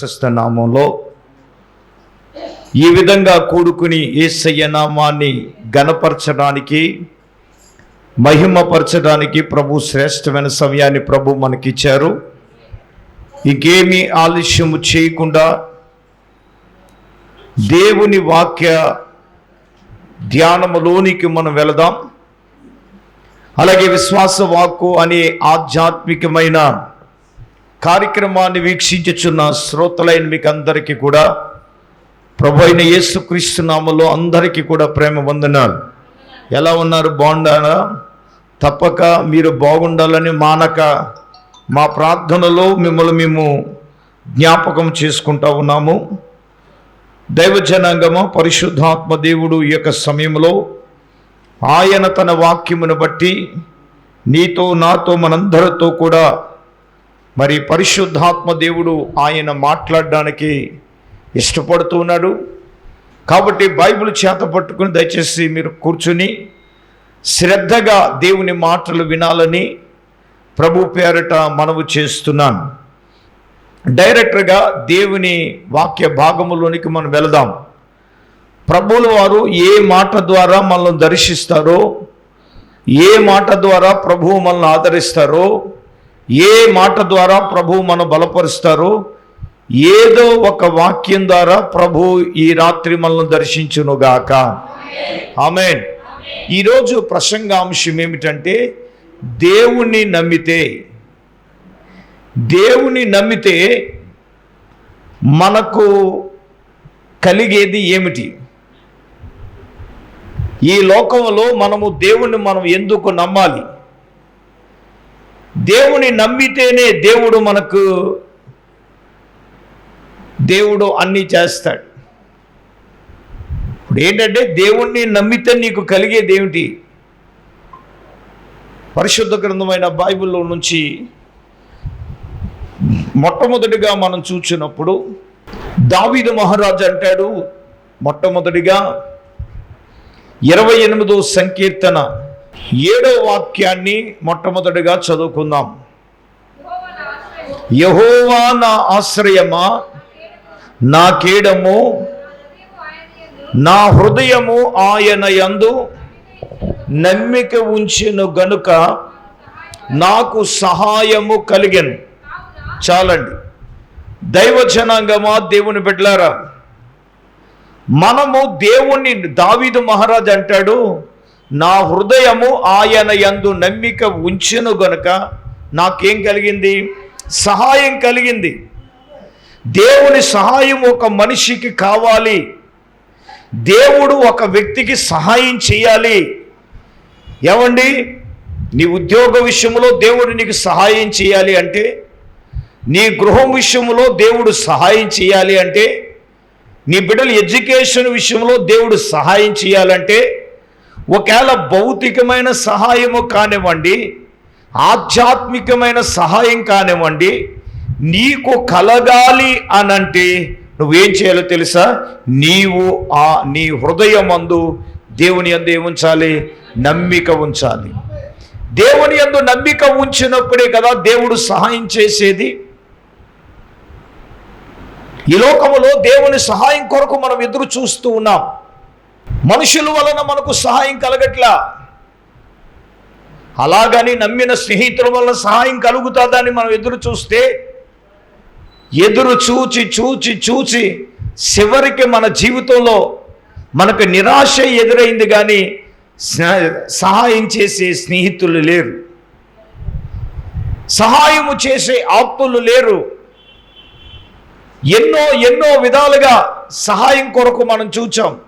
ప్రశస్త నామంలో ఈ విధంగా కూడుకుని ఏసయ్య నామాన్ని గణపరచడానికి మహిమపరచడానికి ప్రభు శ్రేష్టమైన సమయాన్ని ప్రభు మనకిచ్చారు. ఇంకేమీ ఆలస్యము చేయకుండా దేవుని వాక్య ధ్యానములోనికి మనం వెళదాం. అలాగే విశ్వాస వాక్కు అనే ఆధ్యాత్మికమైన కార్యక్రమాన్ని వీక్షించుచున్న శ్రోతలైన మీకు అందరికీ కూడా ప్రభు అయిన యేసుక్రీస్తునామలో అందరికీ కూడా ప్రేమ వందనాలు. ఎలా ఉన్నారు? బాగుండారా తప్పక మీరు బాగుండాలని మానక మా ప్రార్థనలో మిమ్మల్ని మేము జ్ఞాపకం చేసుకుంటా ఉన్నాము. దైవజనాంగమ పరిశుద్ధాత్మ దేవుడు ఈ యొక్క సమయంలో ఆయన తన వాక్యమును బట్టి నీతో నాతో మనందరితో కూడా మరి పరిశుద్ధాత్మ దేవుడు ఆయన మాట్లాడడానికి ఇష్టపడుతున్నాడు కాబట్టి బైబిల్ చేత పట్టుకుని దయచేసి మీరు కూర్చుని శ్రద్ధగా దేవుని మాటలు వినాలని ప్రభు పేరట మనవు చేస్తున్నాను. డైరెక్ట్గా దేవుని వాక్య భాగములోనికి మనం వెళదాం. ప్రభుల వారు ఏ మాట ద్వారా మనల్ని దర్శిస్తారో ఏ మాట ద్వారా ప్రభువు మనల్ని ఆదరిస్తారో ఏ మాట ద్వారా ప్రభువు మనం బలపరుస్తారో? ఏదో ఒక వాక్యం ద్వారా ప్రభు ఈ రాత్రి మనల్ని దర్శించునుగాక ఆమెన్. ఈరోజు ప్రసంగాంశం ఏమిటంటే దేవుణ్ణి నమ్మితే దేవుని నమ్మితే మనకు కలిగేది ఏమిటి? ఈ లోకంలో మనము దేవుణ్ణి మనం ఎందుకు నమ్మాలి? దేవుని నమ్మితేనే దేవుడు మనకు దేవుడు అన్నీ చేస్తాడు. ఇప్పుడు ఏంటంటే దేవుణ్ణి నమ్మితే నీకు కలిగేది ఏమిటి? పరిశుద్ధ గ్రంథమైన బైబిల్లో నుంచి మొట్టమొదటిగా మనం చూసినప్పుడు దావీదు మహారాజు అంటాడు మొట్టమొదటిగా ఇరవై ఎనిమిదో సంకీర్తన ఏడో వాక్యాన్ని మొట్టమొదటిగా చదువుకుందాం. యహోవా నా ఆశ్రయమా? నా కీడము? నా హృదయము ఆయన యందు నమ్మిక ఉంచెను గనుక నాకు సహాయము కలిగను. చాలండి. దైవ జనాంగమా దేవుని బిడ్డలారా మనము దేవుణ్ణి దావీదు మహారాజ్ అంటాడు నా హృదయము ఆయన యందు నమ్మిక ఉంచును గనుక నాకేం కలిగింది? సహాయం కలిగింది. దేవుని సహాయం ఒక మనిషికి కావాలి. దేవుడు ఒక వ్యక్తికి సహాయం చేయాలి. ఏమండి? నీ ఉద్యోగ విషయంలో దేవుడు నీకు సహాయం చేయాలి అంటే నీ గృహం విషయంలో దేవుడు సహాయం చేయాలి అంటే నీ బిడ్డల ఎడ్యుకేషన్ విషయంలో దేవుడు సహాయం చేయాలంటే ఒకవేళ భౌతికమైన సహాయము కానివ్వండి ఆధ్యాత్మికమైన సహాయం కానివ్వండి నీకు కలగాలి అనంటే నువ్వేం చేయాలో తెలుసా? నీవు ఆ నీ హృదయం అందు దేవుని అందు ఏముంచాలి? నమ్మిక ఉంచాలి. దేవుని అందు నమ్మిక ఉంచినప్పుడే కదా దేవుడు సహాయం చేసేది. ఈ లోకములో దేవుని సహాయం కొరకు మనం ఎదురు చూస్తూ ఉన్నాం. మనుషుల వలన మనకు సహాయం కలగట్లా? అలాగని నమ్మిన స్నేహితుల వలన సహాయం కలుగుతుందని మనం ఎదురు చూస్తే ఎదురు చూచి చూచి చూచి చివరికి మన జీవితంలో మనకు నిరాశ ఎదురైంది కానీ సహాయం చేసే స్నేహితులు లేరు. సహాయము చేసే ఆప్తులు లేరు. ఎన్నో ఎన్నో విధాలుగా సహాయం కొరకు మనం చూచాం.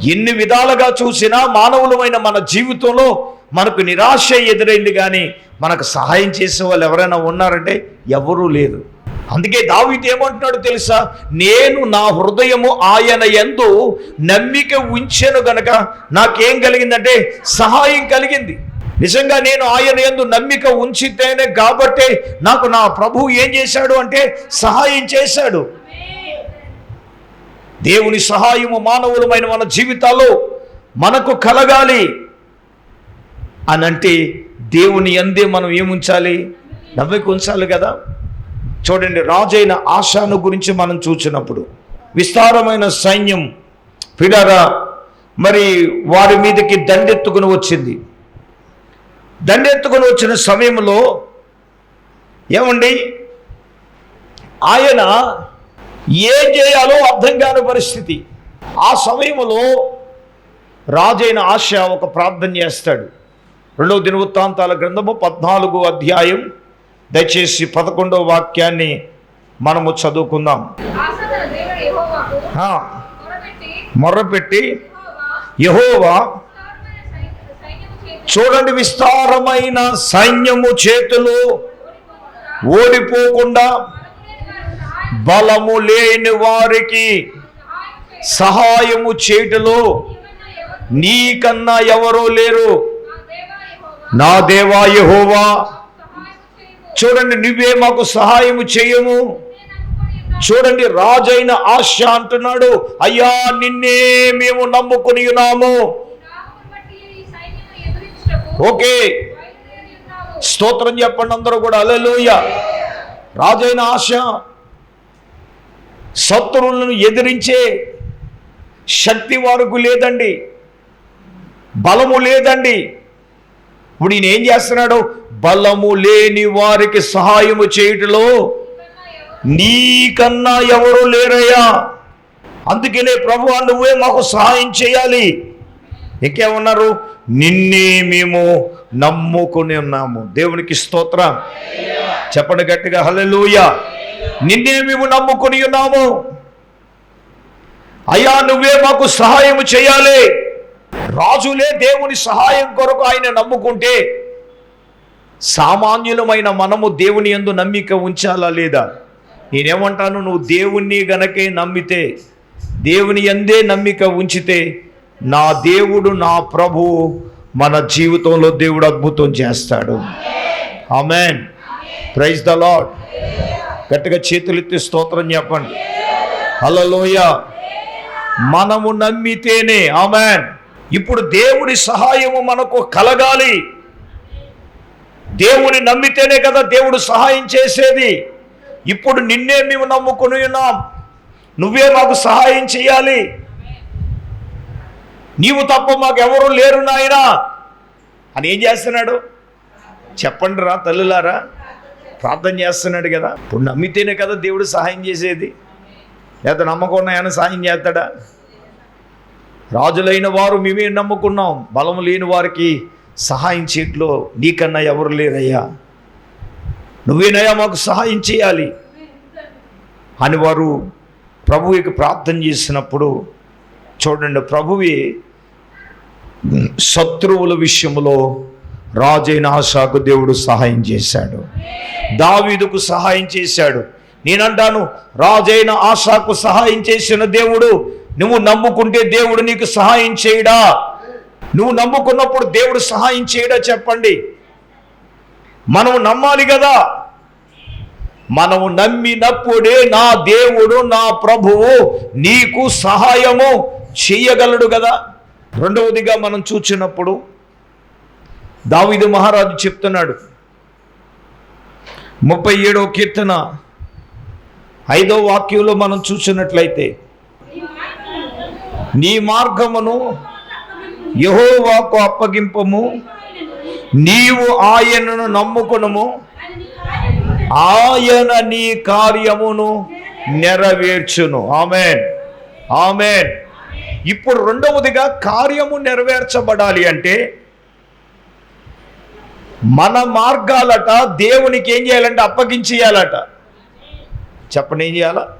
ఎన్ని విధాలుగా చూసినా మానవులమైన మన జీవితంలో మనకు నిరాశ ఎదురైంది కానీ మనకు సహాయం చేసే వాళ్ళు ఎవరైనా ఉన్నారంటే ఎవరూ లేరు. అందుకే దావీదు ఏమంటున్నాడు తెలుసా? నేను నా హృదయము ఆయన ఎందు నమ్మిక ఉంచెను గనక నాకేం కలిగిందంటే సహాయం కలిగింది. నిజంగా నేను ఆయన ఎందు నమ్మిక ఉంచితేనే కాబట్టే నాకు నా ప్రభువు ఏం చేశాడు అంటే సహాయం చేశాడు. దేవుని సహాయము మానవులమైన మన జీవితాల్లో మనకు కలగాలి అని అంటే దేవుని అందే మనం ఏముంచాలి? నవ్వుకు ఉంచాలి కదా? చూడండి రాజైన ఆశాను గురించి మనం చూసినప్పుడు విస్తారమైన సైన్యం పిడరా మరి వారి మీదకి దండెత్తుకుని వచ్చింది. దండెత్తుకుని వచ్చిన సమయంలో ఏమండి? ఆయన ఏం చేయాలో అర్థం కాని పరిస్థితి. ఆ సమయంలో రాజైన ఆశ ఒక ప్రార్థన చేస్తాడు. రెండవ దినవృత్తాంతాల గ్రంథము పద్నాలుగో అధ్యాయం దయచేసి పదకొండవ వాక్యాన్ని మనము చదువుకుందాం. మొర్రపెట్టి యెహోవా చూడండి విస్తారమైన సైన్యము చేతులు ఓడిపోకుండా బలము లేని వారికి సహాయము చేయటలో నీకన్నా ఎవరు ఎవరో లేరు. నా దేవా యహోవా చూడండి నువ్వే మాకు సహాయము చేయము. చూడండి రాజైన ఆశ అంటున్నాడు అయ్యా నిన్నే మేము నమ్ముకుని ఉన్నాము. ఓకే స్తోత్రం చెప్పండి అందరూ కూడా. అలెలుయ రాజైన ఆశ శత్రువులను ఎదిరించే శక్తి వారికి లేదండి. బలము లేదండి. ఇప్పుడు ఈయన ఏం చేస్తున్నాడు? బలము లేని వారికి సహాయము చేయుటలో నీకన్నా ఎవరు లేరయ్యా? అందుకనే ప్రభు నువ్వే మాకు సహాయం చేయాలి. ఇంకేమన్నారు? నిన్నే మేము నమ్ముకుని ఉన్నాము. దేవునికి స్తోత్రం. చెప్పండి గట్టిగా హలెలూయ నిన్నే మేము నమ్ముకుని ఉన్నాము. అయ్యా నువ్వే మాకు సహాయం చేయాలి. రాజులే దేవుని సహాయం కొరకు ఆయన నమ్ముకుంటే సామాన్యులమైన మనము దేవుని యందు నమ్మిక ఉంచాలా లేదా? నేనేమంటాను? నువ్వు దేవుణ్ణి గనకే నమ్మితే దేవుని ఎందే నమ్మిక ఉంచితే నా దేవుడు నా ప్రభు మన జీవితంలో దేవుడు అద్భుతం చేస్తాడు. ఆమెన్ ప్రైజ్ ద లాడ్ గట్టిగా చేతులెత్తి స్తోత్రం చెప్పండి. హలోయ మనము నమ్మితేనే. ఆమెన్ ఇప్పుడు దేవుడి సహాయము మనకు కలగాలి. దేవుని నమ్మితేనే కదా దేవుడు సహాయం చేసేది. ఇప్పుడు నిన్నే మేము నమ్ముకుని ఉన్నాం. నువ్వే మాకు సహాయం చేయాలి. నీవు తప్ప మాకు లేరు నాయనా. అని ఏం చేస్తున్నాడు? చెప్పండి రా తల్లులారా. ప్రార్థన చేస్తున్నాడు కదా. ఇప్పుడు నమ్మితేనే కదా దేవుడు సహాయం చేసేది. లేదా నమ్మకం ఉన్నాయని సహాయం చేస్తాడా? రాజులైన వారు మేమే నమ్ముకున్నాం. బలం లేని వారికి సహాయం చేయట్లో నీకన్నా ఎవరు లేరయ్యా? నువ్వేనయ్యా మాకు సహాయం చేయాలి. అని వారు ప్రభువుకి ప్రార్థన చేసినప్పుడు చూడండి ప్రభువి శత్రువుల విషయంలో రాజైన ఆశాకు దేవుడు సహాయం చేశాడు. దావీదుకు సహాయం చేశాడు. నేనంటాను రాజైన ఆశాకు సహాయం చేసిన దేవుడు నువ్వు నమ్ముకుంటే దేవుడు నీకు సహాయం చేయడా? నువ్వు నమ్ముకున్నప్పుడు దేవుడు సహాయం చేయడా చెప్పండి? మనం నమ్మాలి కదా? మనము నమ్మినప్పుడే నా దేవుడు నా ప్రభువు నీకు సహాయము చేయగలడు కదా? రెండవదిగా మనం చూచినప్పుడు దావిదు మహారాజు చెప్తున్నాడు ముప్పై ఏడో కీర్తన ఐదో వాక్యంలో మనం చూసినట్లయితే నీ మార్గమును యహోవాకు అప్పగింపము నీవు ఆయనను నమ్ముకునము ఆయన నీ కార్యమును నెరవేర్చును. ఆమెన్. ఆమెన్. ఇప్పుడు రెండవదిగా కార్యము నెరవేర్చబడాలి అంటే మన మార్గాలట దేవునికి ఏం చేయాలంటే అప్పగించేయాలట. చెప్పండి ఏం చేయాలా?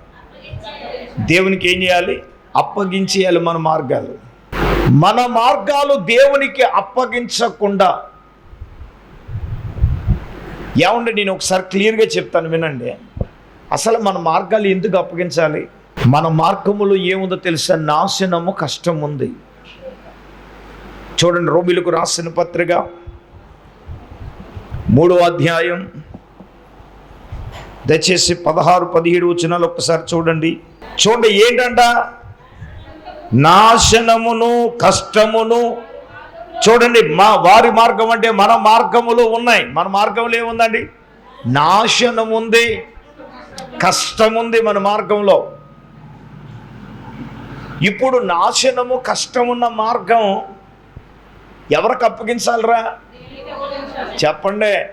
దేవునికి ఏం చేయాలి? అప్పగించేయాలి మన మార్గాలు. మన మార్గాలు దేవునికి అప్పగించకుండా ఏమండి నేను ఒకసారి క్లియర్గా చెప్తాను వినండి. అసలు మన మార్గాలు ఎందుకు అప్పగించాలి? మన మార్గములు ఏముందో తెలుసా? నాశనము కష్టం ఉంది చూడండి రోమిలకు రాసిన పత్రిక మూడో అధ్యాయం దయచేసి పదహారు పదిహేడు వచనాలు ఒక్కసారి చూడండి. చూడండి ఏంటంట? నాశనమును కష్టమును చూడండి మా వారి మార్గం అంటే మన మార్గములు ఉన్నాయి. మన మార్గంలో ఏముందండి? నాశనం ఉంది కష్టం ఉంది మన మార్గంలో. ఇప్పుడు నాశనము కష్టమున్న మార్గం ఎవరికి అప్పగించాలిరా? చెప్పండి.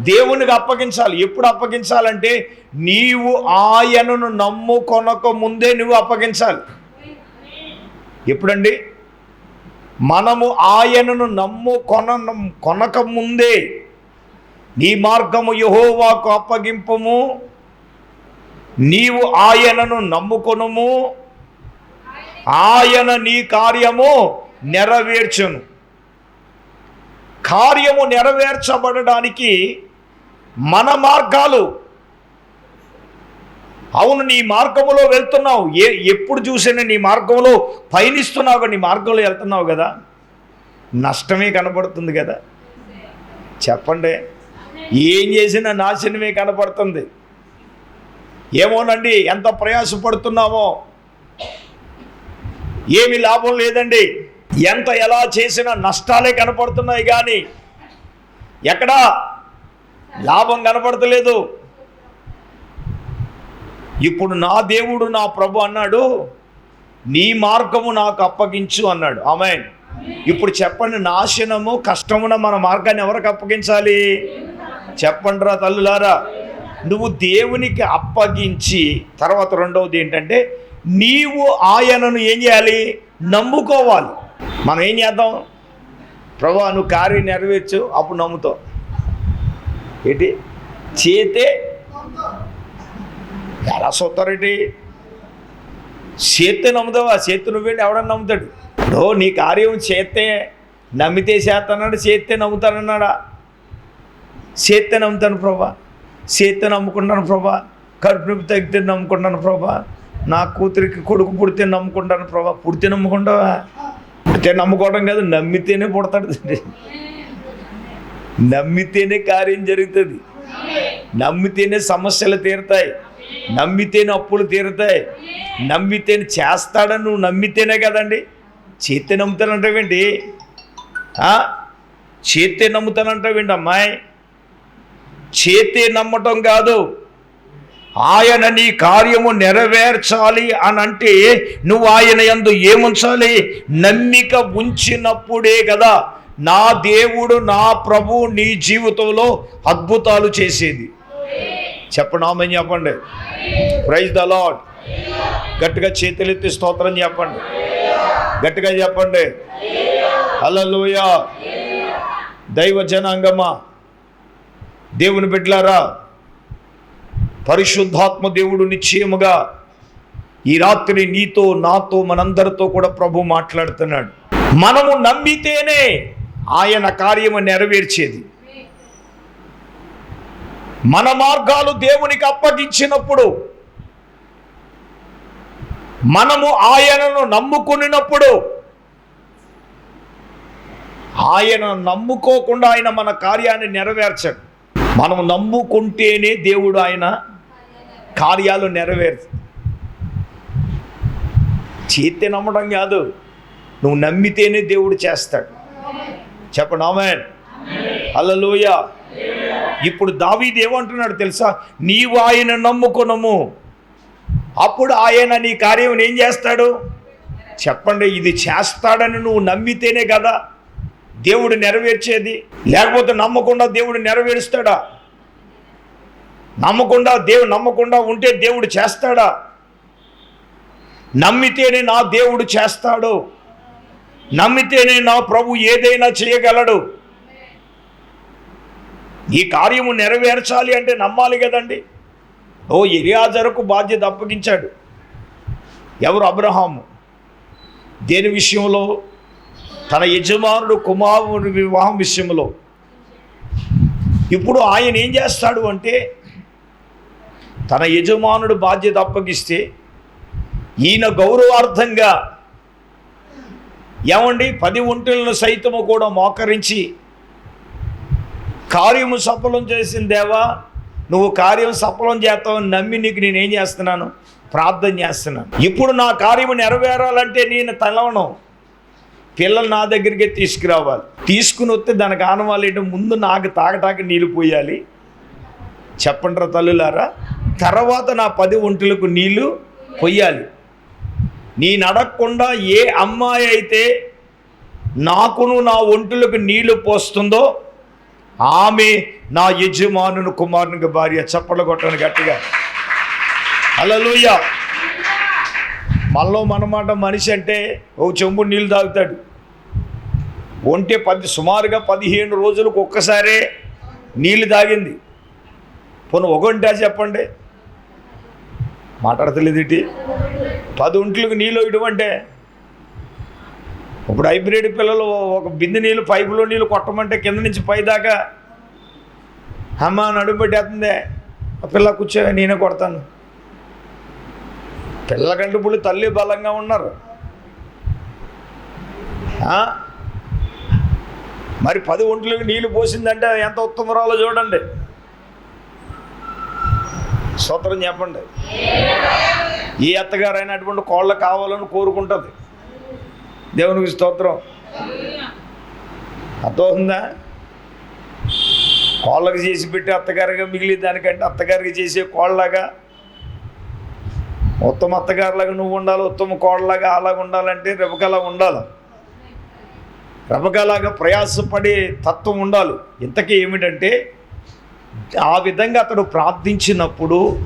దేవునికి అప్పగించాలి. ఎప్పుడు అప్పగించాలంటే నీవు ఆయనను నమ్ముకొనక ముందే నువ్వు అప్పగించాలి. ఎప్పుడండి? మనము ఆయనను నమ్ము కొన కొనక ముందే నీ మార్గము యహోవాకు అప్పగింపము. నీవు ఆయనను నమ్ముకొనము. ఆయన నీ కార్యము నెరవేర్చను. కార్యము నెరవేర్చబడడానికి మన మార్గాలు. అవును నీ మార్గములో వెళ్తున్నావు. ఏ ఎప్పుడు చూసినా నీ మార్గంలో పయనిస్తున్నావు నీ మార్గంలో వెళ్తున్నావు కదా. నష్టమే కనబడుతుంది కదా. చెప్పండి ఏం చేసినా నాశనమే కనపడుతుంది ఏమోనండి ఎంత ప్రయాసపడుతున్నామో ఏమి లాభం లేదండి. ఎంత ఎలా చేసినా నష్టాలే కనపడుతున్నాయి కానీ ఎక్కడా లాభం కనపడతలేదు. ఇప్పుడు నా దేవుడు నా ప్రభు అన్నాడు నీ మార్గము నాకు అప్పగించు అన్నాడు. ఆమె ఇప్పుడు చెప్పండి నాశనము కష్టమున మన మార్గాన్ని ఎవరికి అప్పగించాలి? చెప్పండి రా తల్లులారా. నువ్వు దేవునికి అప్పగించి తర్వాత రెండవది ఏంటంటే నీవు ఆయనను ఏం చేయాలి? నమ్ముకోవాలి. మనం ఏం చేద్దాం? ప్రభు నువ్వు కార్యం నెరవేర్చు అప్పుడు నమ్ముతావు ఏంటి? చేతే ఎలా చూస్తారేంటి చేత్తే ఆ చేతి నువ్వేంటి ఎవడన్నా నమ్ముతాడు. ఇప్పుడు నీ కార్యం చేస్తే నమ్మితే చేస్తానన్నాడు చేస్తే నమ్ముతానన్నాడా? చేస్తే నమ్ముతాను ప్రభా. చేస్తే నమ్ముకుంటాను ప్రభా. కడుపు నొప్పి తగ్గితే నమ్ముకుంటాను ప్రభా. నా కూతురికి కొడుకు పుడితే నమ్ముకుంటాను ప్రభా. పుడితే నమ్ముకుంటావా? పుడితే నమ్ముకోవడం కాదు నమ్మితేనే పుడతాడు. తండ్రి. నమ్మితేనే కార్యం జరుగుతుంది. నమ్మితేనే సమస్యలు తీరుతాయి. నమ్మితేనే అప్పులు తీరుతాయి. నమ్మితేనే చేస్తాడని నువ్వు నమ్మితేనే కదండి. చేతే నమ్ముతానంటావేంటి చేతే నమ్ముతానంటావేంటి అమ్మాయి? చేతే నమ్మటం కాదు. ఆయన నీ కార్యము నెరవేర్చాలి అని అంటే నువ్వు ఆయన యందు ఏముంచాలి? నమ్మిక ఉంచినప్పుడే కదా నా దేవుడు నా ప్రభు నీ జీవితంలో అద్భుతాలు చేసేది. చెప్పండి ఆమె చెప్పండి ప్రైజ్ ద లాడ్ గట్టిగా చేతులెత్తి స్తోత్రం చెప్పండి గట్టిగా చెప్పండి హలోయ దైవ జనాంగమా? దేవుని బిడ్లారా పరిశుద్ధాత్మ దేవుడు నిశ్చయముగా ఈ రాత్రి నీతో నాతో మనందరితో కూడా ప్రభు మాట్లాడుతున్నాడు. మనము నమ్మితేనే ఆయన కార్యము నెరవేర్చేది. మన మార్గాలు దేవునికి అప్పగించినప్పుడు మనము ఆయనను నమ్ముకునినప్పుడు ఆయన నమ్ముకోకుండా ఆయన మన కార్యాన్ని నెరవేర్చడు. మనం నమ్ముకుంటేనే దేవుడు ఆయన కార్యాలు నెరవేరు. చేతి నమ్మడం కాదు. నువ్వు నమ్మితేనే దేవుడు చేస్తాడు. చెప్పండి ఆమెన్. హల్లెలూయా. ఇప్పుడు దావీది ఏమంటున్నాడు తెలుసా? నీవు ఆయన నమ్ముకునము. అప్పుడు ఆయన నీ కార్యం ఏం చేస్తాడు? చెప్పండి ఇది చేస్తాడని నువ్వు నమ్మితేనే కదా దేవుడు నెరవేర్చేది. లేకపోతే నమ్మకుండా దేవుడు నెరవేరుస్తాడా? నమ్మకుండా దేవుడు నమ్మకుండా ఉంటే దేవుడు చేస్తాడా? నమ్మితేనే నా దేవుడు చేస్తాడు. నమ్మితేనే నా ప్రభు ఏదైనా చేయగలడు. ఈ కార్యము నెరవేర్చాలి అంటే నమ్మాలి కదండి. ఓ ఎరియాజరుకు బాధ్యత అప్పగించాడు. ఎవరు? అబ్రహాము. దేని విషయంలో? తన యజమానుడు కుమారుని వివాహం విషయంలో. ఇప్పుడు ఆయన ఏం చేస్తాడు అంటే తన యజమానుడు బాధ్యత అప్పగిస్తే ఈయన గౌరవార్థంగా ఏమండి? పది ఒంటెలను సైతము కూడా మోకరించి కార్యము సఫలం చేసిన దేవా నువ్వు కార్యం సఫలం చేస్తావని నమ్మి నీకు నేనేం చేస్తున్నాను? ప్రార్థన చేస్తున్నాను. ఇప్పుడు నా కార్యము నెరవేరాలంటే నేను తలవను. పిల్లలు నా దగ్గరికి తీసుకురావాలి. తీసుకుని వస్తే దానికి ఆనవాళ్ళు ముందు నాకు తాగటానికి నీళ్ళు పోయాలి. చెప్పండ్రా తల్లులారా. తర్వాత నా పది ఒంటులకు నీళ్ళు పొయ్యాలి నేను అడగకుండా ఏ అమ్మాయి అయితే నాకును నా ఒంటులకు నీళ్ళు పోస్తుందో ఆమె నా యజమానుని కుమారునికి భార్య చప్పట్లు కొట్టను గట్టిగా. అలలోయ మనలో మనమాట మనిషి అంటే ఓ చెంబు నీళ్ళు తాగుతాడు. ఒంటే పది సుమారుగా పదిహేను రోజులకు ఒక్కసారే నీళ్ళు తాగింది. పోను ఒకంటా చెప్పండి. మాట్లాడతలేదు ఇటు. పది ఒంట్లకు నీళ్ళు ఇటువంటి. ఇప్పుడు హైబ్రిడ్ పిల్లలు ఒక బిందె నీళ్ళు పైపులో నీళ్ళు కొట్టమంటే కింద నుంచి పై దాకా అమ్మ నడుము పెట్టేస్తుంది ఆ పిల్ల కూర్చో నేనే కొడతాను. పిల్లకంటే ఇప్పుడు తల్లి బలంగా ఉన్నారు. మరి పది ఒంట్లకు నీళ్ళు పోసిందంటే ఎంత ఉత్తమరాలో చూడండి. సూత్రం చెప్పండి. ఏ అత్తగారు అటువంటి కోళ్ళ కావాలని కోరుకుంటుంది. దేవునికి స్తోత్రం. అర్థమవుతుందా? కోళ్ళకి చేసి పెట్టి అత్తగారిగా మిగిలి దానికంటే అత్తగారికి చేసే కోళ్ళలాగా ఉత్తమ అత్తగారులాగా నువ్వు ఉండాలి ఉత్తమ కోళ్ళలాగా అలాగ ఉండాలంటే రెపకలా ఉండాలి. రెపకలాగా ప్రయాసపడే తత్వం ఉండాలి. ఇంతకీ ఏమిటంటే ఆ విధంగా అతడు ప్రార్థించినప్పుడు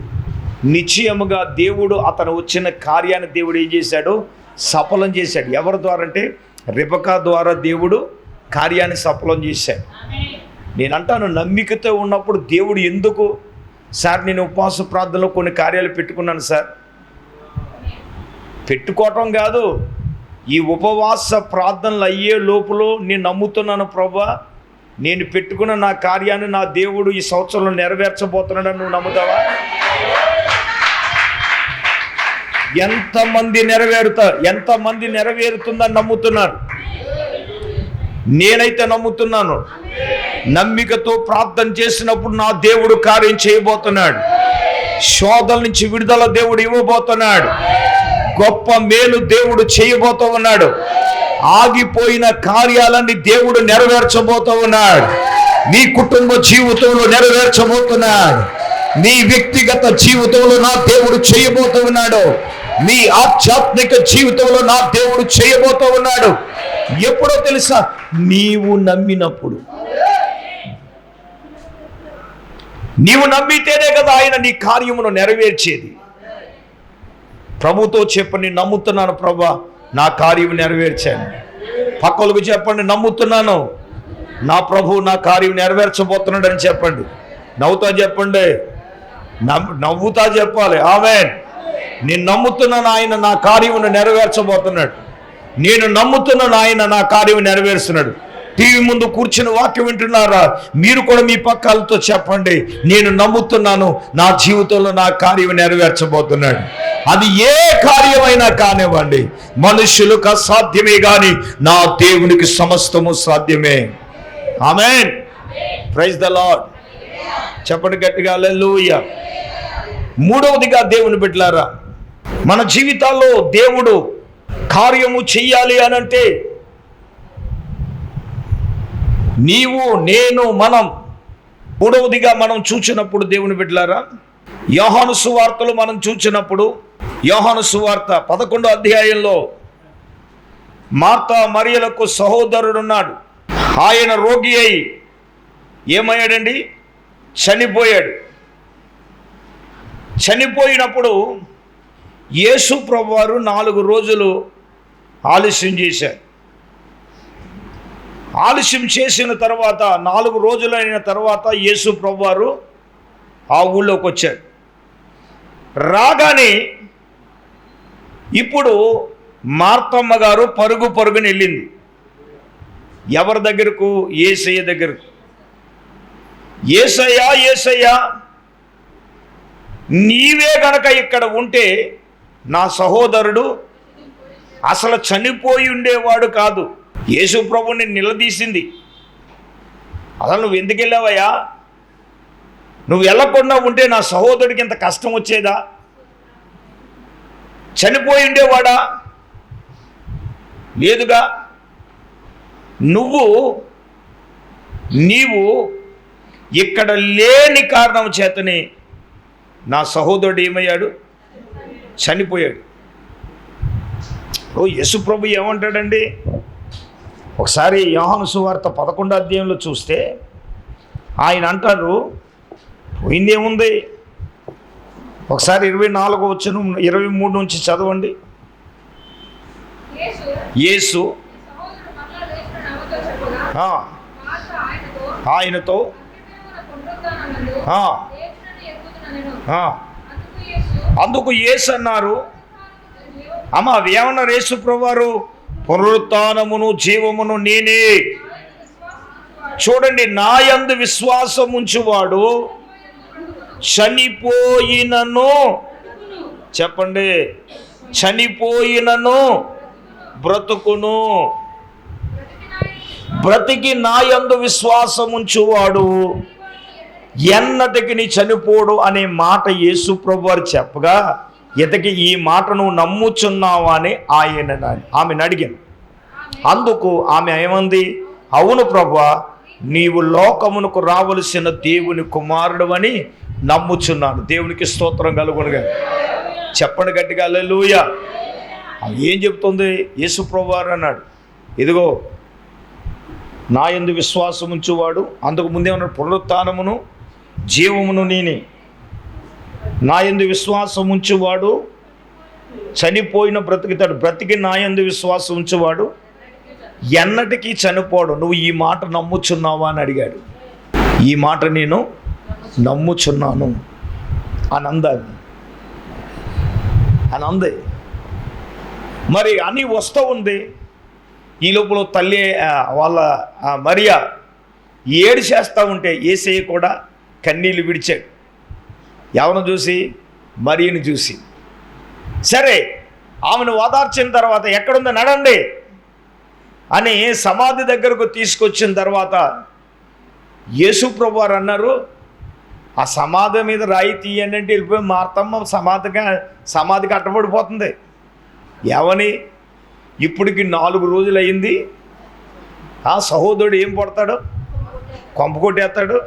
నిశ్చయముగా దేవుడు అతను వచ్చిన కార్యాన్ని దేవుడు ఏం చేశాడు? సఫలం చేశాడు. ఎవరి ద్వారా అంటే రిబకా ద్వారా దేవుడు కార్యాన్ని సఫలం చేశాడు. నేను అంటాను నమ్మికతో ఉన్నప్పుడు దేవుడు ఎందుకు? సార్ నేను ఉపవాస ప్రార్థనలో కొన్ని కార్యాలు పెట్టుకున్నాను సార్. పెట్టుకోవటం కాదు. ఈ ఉపవాస ప్రార్థనలు అయ్యే లోపల నేను నమ్ముతున్నాను ప్రభా నేను పెట్టుకున్న నా కార్యాన్ని నా దేవుడు ఈ సంవత్సరంలో నెరవేర్చబోతున్నాడని నువ్వు నమ్ముతావా? ఎంతమంది నెరవేరుతారు? ఎంతమంది నెరవేరుతుందని నమ్ముతున్నారు? నేనైతే నమ్ముతున్నాను. నమ్మికతో ప్రార్థన చేసినప్పుడు నా దేవుడు కార్యం చేయబోతున్నాడు. శోధల నుంచి విడుదల దేవుడు ఇవ్వబోతున్నాడు. గొప్ప మేలు దేవుడు చేయబోతూ ఉన్నాడు. ఆగిపోయిన కార్యాలన్నీ దేవుడు నెరవేర్చబోతూ ఉన్నాడు. నీ కుటుంబ జీవితంలో నెరవేర్చబోతున్నాడు. నీ వ్యక్తిగత జీవితంలో నా దేవుడు చేయబోతూ ఉన్నాడు. నీ ఆధ్యాత్మిక జీవితంలో నా దేవుడు చేయబోతూ ఉన్నాడు. ఎప్పుడో తెలుసా? నీవు నమ్మినప్పుడు. నీవు నమ్మితేనే కదా ఆయన నీ కార్యమును నెరవేర్చేది. ప్రభుతో చెప్పని నమ్ముతున్నాను ప్రభా. నా కార్యం నెరవేర్చాను. పక్కలకు చెప్పండి నమ్ముతున్నాను. నా ప్రభు నా కార్యం నెరవేర్చబోతున్నాడు అని చెప్పండి. నవ్వుతా చెప్పండి. నవ్వు నవ్వుతా చెప్పాలి. ఆమె నేను నమ్ముతున్నాను ఆయన నా కార్యమును నెరవేర్చబోతున్నాడు. నేను నమ్ముతున్నాను ఆయన నా కార్యం నెరవేరుస్తున్నాడు. టీవీ ముందు కూర్చుని వాక్యం వింటున్నారా? మీరు కూడా మీ పక్కలతో చెప్పండి. నేను నమ్ముతున్నాను నా జీవితంలో నా కార్యం నెరవేర్చబోతున్నాడు. అది ఏ కార్యమైనా కానివ్వండి మనుషులకు అసాధ్యమే కానీ నా దేవునికి సమస్తము సాధ్యమే. ఆమె ప్రైజ్ ద లాడ్ చెప్పండి గట్టిగా లూయ మూడవదిగా దేవుని బిడ్డలారా మన జీవితాల్లో దేవుడు కార్యము చెయ్యాలి అనంటే నీవు నేను మనం. మూడవదిగా మనం చూచినప్పుడు దేవుని బిడ్డలారా యోహాను సువార్తలు మనం చూచినప్పుడు యోహాను సువార్త పదకొండో అధ్యాయంలో మార్తా మరియలకు సహోదరుడున్నాడు. ఆయన రోగి అయి ఏమయ్యాడండి? చనిపోయాడు. చనిపోయినప్పుడు యేసు ప్రభువారు నాలుగు రోజులు ఆలస్యం చేశారు. ఆలస్యం చేసిన తర్వాత నాలుగు రోజులైన తర్వాత యేసు ప్రభువారు ఆ ఊళ్ళోకి వచ్చాడు. రాగానే ఇప్పుడు మార్తమ్మ గారు పరుగు పరుగుని వెళ్ళింది. ఎవరి దగ్గరకు? ఏసయ్య దగ్గరకు. ఏసయ్యా ఏసయ్యా నీవే గనక ఇక్కడ ఉంటే నా సహోదరుడు అసలు చనిపోయి ఉండేవాడు కాదు. యేసు ప్రభుని నిలదీసింది. అసలు నువ్వు ఎందుకు వెళ్ళావయ్యా? నువ్వు వెళ్ళకుండా ఉంటే నా సహోదరుడికి ఇంత కష్టం వచ్చేదా? చనిపోయి ఉండేవాడా? లేదుగా. నువ్వు నీవు ఇక్కడ లేని కారణం చేతనే నా సహోదరుడు ఏమయ్యాడు? చనిపోయాడు. ఓ యశు ప్రభు ఏమంటాడండి? ఒకసారి యోహాను సువార్త పదకొండో అధ్యాయంలో చూస్తే ఆయన అంటారు పోయిందేముంది? ఒకసారి ఇరవై నాలుగు వచ్చిన ఇరవై మూడు నుంచి చదవండి. యేసు ఆయనతో అందుకు యేసు అన్నారు అమ్మ అవి ఏమన్నారు యేసు ప్రభువారు? పునరుత్నమును జీవమును నేనే. చూడండి నా యందు విశ్వాసం ఉంచువాడు చనిపోయినను. చెప్పండి చనిపోయినను బ్రతుకును. బ్రతికి నాయందు విశ్వాసం ఉంచువాడు ఎన్నటికి నీ చనిపోడు అనే మాట యేసు ప్రభు వారు చెప్పగా ఇతకి ఈ మాటను నమ్ముచున్నావా అని ఆయన ఆమెను అడిగాను. అందుకు ఆమె ఏమంది? అవును ప్రభా నీవు లోకమునకు రావలసిన దేవుని కుమారుడు అని నమ్ముచున్నాను. దేవునికి స్తోత్రం కలుగునుగా చెప్పండి గట్టిగా లూయ ఏం చెప్తుంది? యేసు ప్రభువారు అన్నాడు. ఇదిగో నా ఎందు విశ్వాసం ఉంచువాడు అందుకు ముందేమన్నాడు? పునరుత్నమును జీవమును నేనే. నా ఎందు విశ్వాసం ఉంచువాడు. చనిపోయిన బ్రతుకుతాడు బ్రతికి నా ఎందు విశ్వాసం ఉంచువాడు. ఎన్నటికీ చనిపోడు. నువ్వు ఈ మాట నమ్ముచున్నావా అని అడిగాడు. ఈ మాట నేను నమ్ముచున్నాను అని అందాది అని అంది. మరి అని వస్తూ ఉంది. ఈ లోపల తల్లి వాళ్ళ మరియా ఏడు చేస్తూ ఉంటే ఏసే కూడా కన్నీళ్ళు విడిచాడు. ఎవరిని చూసి? మరియని చూసి. సరే ఆమెను ఓదార్చిన తర్వాత ఎక్కడుందో నడండి అని సమాధి దగ్గరకు తీసుకొచ్చిన తర్వాత యేసుప్రభు ప్రభువారు అన్నారు ఆ సమాధి మీద రాయి తీయండి అంటే వెళ్ళిపోయి మార్తమ్మ సమాధిగా సమాధికి అట్టబడిపోతుంది ఎవని ఇప్పటికి నాలుగు రోజులు అయింది ఆ సహోదరుడు ఏం పడతాడు కొంప కొట్టేస్తాడు.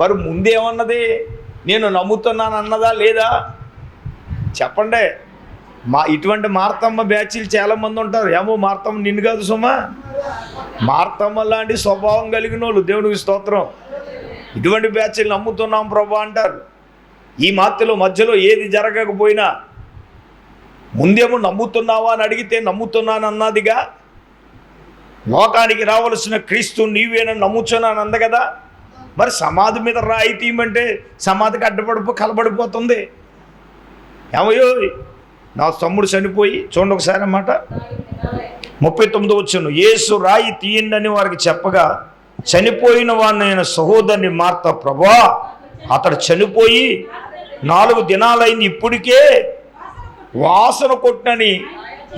మరి ముందేమన్నది? నేను నమ్ముతున్నాను అన్నదా లేదా? చెప్పండి. మా ఇటువంటి మార్తమ్మ బ్యాచీలు చాలామంది ఉంటారు. ఏమో మార్తమ్మ నిన్ను కాదు సుమా. మార్తమ్మ లాంటి స్వభావం కలిగిన వాళ్ళు దేవునికి స్తోత్రం. ఇటువంటి బ్యాచ్లు నమ్ముతున్నాం ప్రభా అంటారు. ఈ మాత్రలో మధ్యలో ఏది జరగకపోయినా ముందేమో నమ్ముతున్నావా అని అడిగితే నమ్ముతున్నాను అన్నదిగా. లోకానికి రావలసిన క్రీస్తు నీవేనని నమ్ముచున్నాను అంద కదా. మరి సమాధి మీద రాయి తీయమంటే సమాధికి అడ్డపడిపో కలబడిపోతుంది. ఏమయ్యో నా తమ్ముడు చనిపోయి చూడండి ఒకసారి అన్నమాట. ముప్పై తొమ్మిది వచ్చాను ఏసు రాయి తీయండి అని వారికి చెప్పగా చనిపోయిన వాడినైన సహోదరుని మార్త ప్రభా అతడు చనిపోయి నాలుగు దినాలైంది ఇప్పటికే వాసన కొట్టని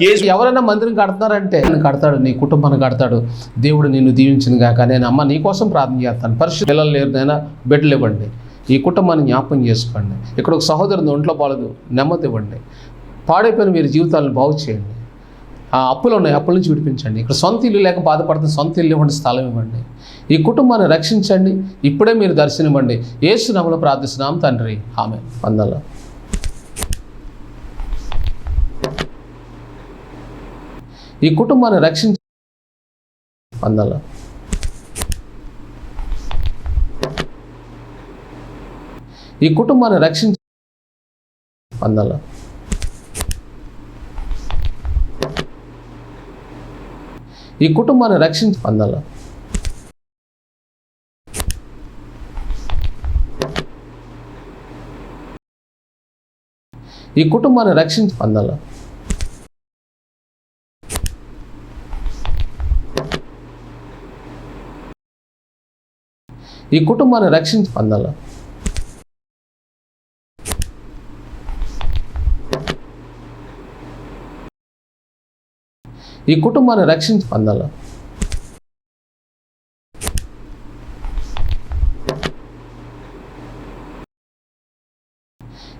ఎవరైనా మందిరం కడతారంటే నేను కడతాడు నీ కుటుంబాన్ని కడతాడు. దేవుడు నిన్ను దీవించిన గాక. నేను అమ్మ నీ కోసం ప్రార్థన చేస్తాను. పరిస్థితి పిల్లలు లేరునైనా బిడ్డలు ఇవ్వండి. ఈ కుటుంబాన్ని జ్ఞాపకం చేసుకోండి. ఇక్కడ ఒక సహోదరుని ఒంట్లో పాలదు నెమ్మది ఇవ్వండి. పాడైపోయిన మీరు జీవితాలను బాగు చేయండి. ఆ అప్పులు ఉన్నాయి అప్పుల నుంచి విడిపించండి. ఇక్కడ సొంత ఇల్లు లేక బాధపడుతున్న సొంత ఇల్లు ఇవ్వండి స్థలం ఇవ్వండి. ఈ కుటుంబాన్ని రక్షించండి. ఇప్పుడే మీరు దర్శనం ఇవ్వండి ఏసునామలో ప్రార్థిస్తున్నాం తండ్రి. ఆమె వందల ఈ కుటుంబాన్ని రక్షించ వందల ఈ కుటుంబాన్ని రక్షించ వందల ఈ కుటుంబాన్ని రక్షించ వందల ఈ కుటుంబాన్ని రక్షించ వందల ఈ కుటుంబాన్ని రక్షించి వందల ఈ కుటుంబాన్ని రక్షించి పొందాల?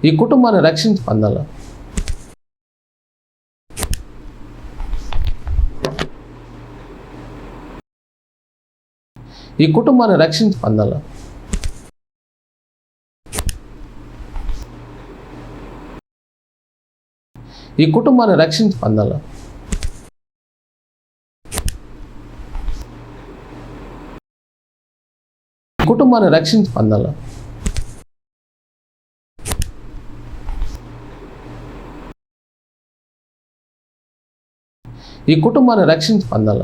ఈ కుటుంబాన్ని రక్షించి వందల ఈ కుటుంబాన్ని రక్షించి పొందాల. ఈ కుటుంబాన్ని రక్షించి పొందాల. కుటుంబాన్ని రక్షించి పొందాల. ఈ కుటుంబాన్ని రక్షించి పొందాల.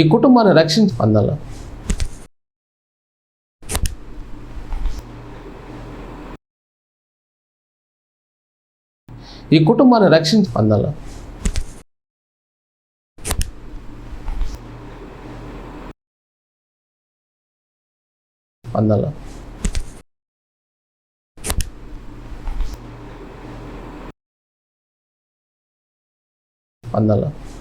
ఈ కుటుంబాన్ని రక్షించి పొందాల. ఈ కుటుంబాన్ని రక్షించి పొందాల. పొందాల. పొందాల.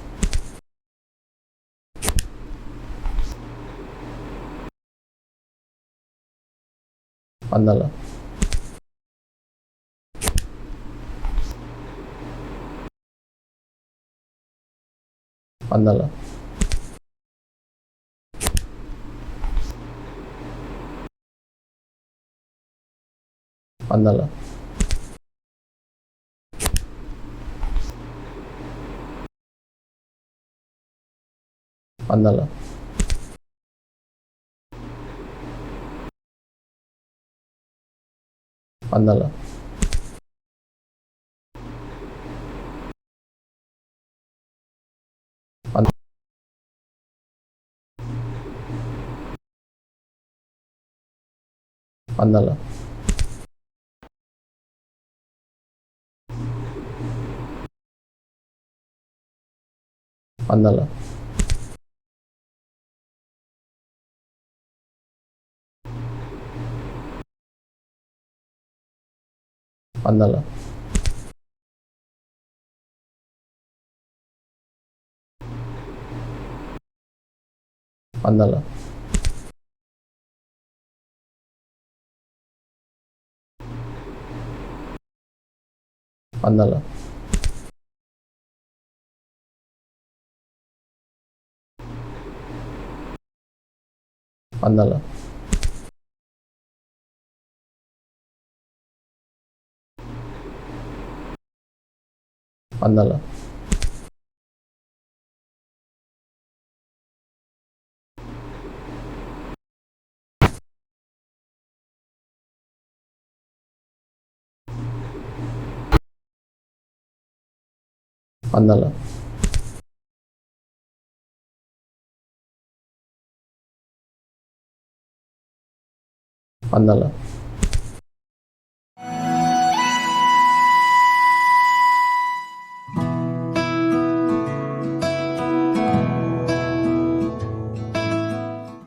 வந்துடலாம் வந்துடலாம் வந்துடலாம் வந்துடலாம் வந்துடலாம் வந்துடலாம் வந்துடலாம் அதனால் அதனால் அதனால் அதனால் వందలు వందలు వందలు